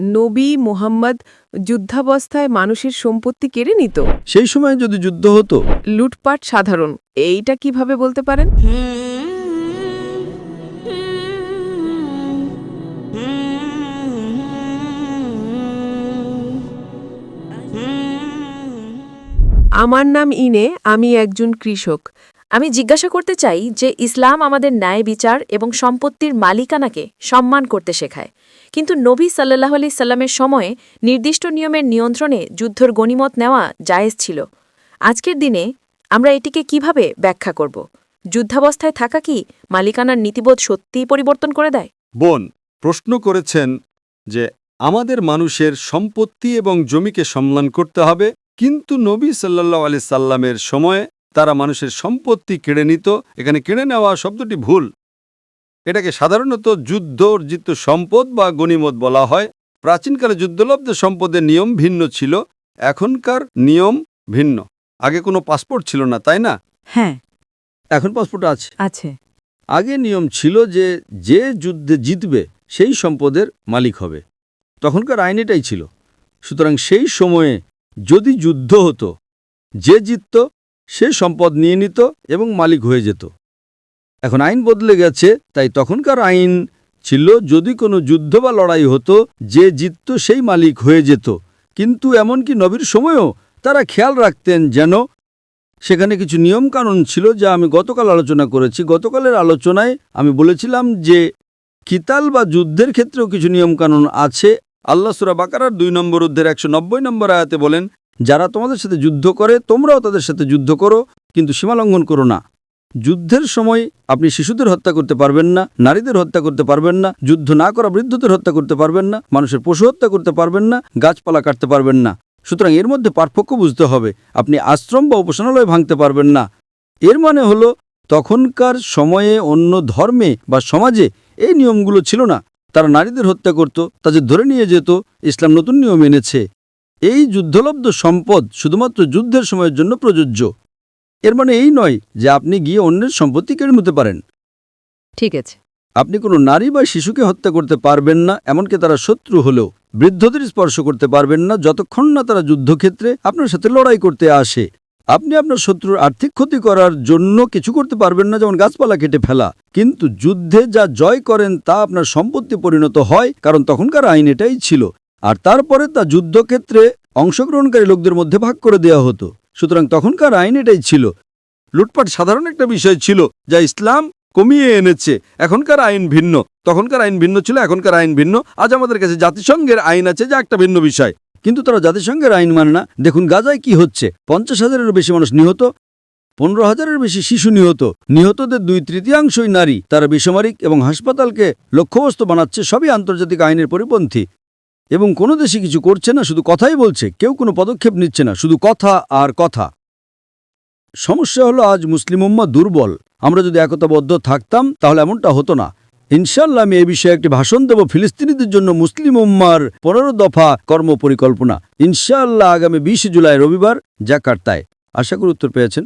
নবী মুহাম্মদ যুদ্ধাবস্থায় মানুষের সম্পত্তি কেড়ে নিত। সেই সময় যদি যুদ্ধ হতো? লুটপাট সাধারণ। এইটা কীভাবে বলতে পারেন? আমার নাম ইনে আমি একজন কৃষক। আমি জিজ্ঞাসা করতে চাই যে ইসলাম আমাদের ন্যায় বিচার এবং সম্পত্তির মালিকানাকে সম্মান করতে শেখায়। কিন্তু নবী সাল্লাহ আলি সাল্লামের সময়ে নির্দিষ্ট নিয়মের নিয়ন্ত্রণে যুদ্ধর গণিমত নেওয়া জায়েজ ছিল। আজকের দিনে আমরা এটিকে কীভাবে ব্যাখ্যা করব? যুদ্ধাবস্থায় থাকা কি মালিকানার নীতিবোধ সত্যিই পরিবর্তন করে দেয়? বোন, প্রশ্ন করেছেন যে আমাদের মানুষের সম্পত্তি এবং জমিকে সম্মান করতে হবে, কিন্তু নবী সাল্লাহ আলি সাল্লামের সময়ে তারা মানুষের সম্পত্তি কেড়ে নিত। এখানে কেড়ে নেওয়া শব্দটি ভুল। এটাকে সাধারণত যুদ্ধ অর্জিত সম্পদ বা গণিমত বলা হয়। প্রাচীনকালে যুদ্ধলব্ধ সম্পদের নিয়ম ভিন্ন ছিল এখনকার নিয়ম ভিন্ন। আগে কোনো পাসপোর্ট ছিল না তাই না? হ্যাঁ। এখন পাসপোর্ট আছে। আছে। আগে নিয়ম ছিল যে যে যুদ্ধে জিতবে সেই সম্পদের মালিক হবে। তখনকার আইন এটাই ছিল। সুতরাং সেই সময়ে যদি যুদ্ধ হতো যে জিতত সে সম্পদ নিয়ে নিত এবং মালিক হয়ে যেত। এখন আইন বদলে গেছে, তাই তখনকার আইন ছিল, যদি কোনো যুদ্ধ বা লড়াই হতো, যে জিতত সেই মালিক হয়ে যেত। কিন্তু এমনকি নবীর সময়ও তারা খেয়াল রাখতেন যেন সেখানে কিছু নিয়মকানুন ছিল যা আমি গতকাল আলোচনা করেছি। গতকালের আলোচনায় আমি বলেছিলাম যে, কিতাল বা যুদ্ধের ক্ষেত্রেও কিছু নিয়মকানুন আছে। আল্লাহ সুরা বাকারার দুই নম্বর অধ্যায়ের একশো নব্বই নম্বর আয়াতে বলেন যারা তোমাদের সাথে যুদ্ধ করে, তোমরাও তাদের সাথে যুদ্ধ করো, কিন্তু সীমালঙ্ঘন করো না। যুদ্ধের সময় আপনি শিশুদের হত্যা করতে পারবেন না, নারীদের হত্যা করতে পারবেন না, যুদ্ধ না করা বৃদ্ধদের হত্যা করতে পারবেন না, মানুষের পশু হত্যা করতে পারবেন না, গাছপালা কাটতে পারবেন না। সুতরাং এর মধ্যে পার্থক্য বুঝতে হবে, আপনি আশ্রম বা উপাসনালয় ভাঙতে পারবেন না। এর মানে হলো, তখনকার সময়ে অন্য ধর্মে বা সমাজে এই নিয়মগুলো ছিল না। তারা নারীদের হত্যা করত, তাদের ধরে নিয়ে যেত, ইসলাম নতুন নিয়ম এনেছে। এই যুদ্ধলব্ধ সম্পদ শুধুমাত্র যুদ্ধের সময়ের জন্য প্রযোজ্য। এর মানে এই নয় যে আপনি গিয়ে অন্যের সম্পত্তি কেড়ে নিতে পারেন। ঠিক আছে। আপনি কোনো নারী বা শিশুকে হত্যা করতে পারবেন না এমনকি তারা শত্রু হলেও। বৃদ্ধদের স্পর্শ করতে পারবেন না যতক্ষণ না তারা যুদ্ধক্ষেত্রে আপনার সাথে লড়াই করতে আসে। আপনি আপনার শত্রুর আর্থিক ক্ষতি করার জন্য কিছু করতে পারবেন না যেমন গাছপালা কেটে ফেলা। কিন্তু যুদ্ধে যা জয় করেন তা আপনার সম্পত্তি পরিণত হয় কারণ তখনকার আইন এটাই ছিল। আর তারপরে তা যুদ্ধক্ষেত্রে অংশগ্রহণকারী লোকদের মধ্যে ভাগ করে দেওয়া হতো। সুতরাং তখনকার আইন এটাই ছিল। লুটপাট সাধারণ একটা বিষয় ছিল, যা ইসলাম কমিয়ে এনেছে। এখনকার আইন ভিন্ন। তখনকার আইন ভিন্ন ছিল, এখনকার আইন ভিন্ন। আজ আমাদের কাছে জাতিসংঘের আইন আছে, যা একটা ভিন্ন বিষয়। কিন্তু তারা জাতিসংঘের আইন মানে না। দেখুন গাজায় কি হচ্ছে। পঞ্চাশ হাজারেরও বেশি মানুষ নিহত, পনেরো হাজারের বেশি শিশু নিহত। নিহতদের দুই তৃতীয়াংশই নারী। তারা বেসামরিক এবং হাসপাতালকে লক্ষ্যবস্তু বানাচ্ছে, সবই আন্তর্জাতিক আইনের পরিপন্থী। এবং কোনো দেশে কিছু করছে না, শুধু কথাই বলছে, কেউ কোনো পদক্ষেপ নিচ্ছে না, শুধু কথা আর কথা। সমস্যা হলো আজ মুসলিম উম্মা দুর্বল। আমরা যদি একতাবদ্ধ থাকতাম, তাহলে এমনটা হতো না। ইনশাল্লাহ আমি এ বিষয়ে একটি ভাষণ দেব ফিলিস্তিনিদের জন্য মুসলিম উম্মার পনেরো দফা কর্মপরিকল্পনা। ইনশাল্লাহ আগামী বিশে জুলাই রবিবার জাকার্তায়। আশা করি উত্তর পেয়েছেন।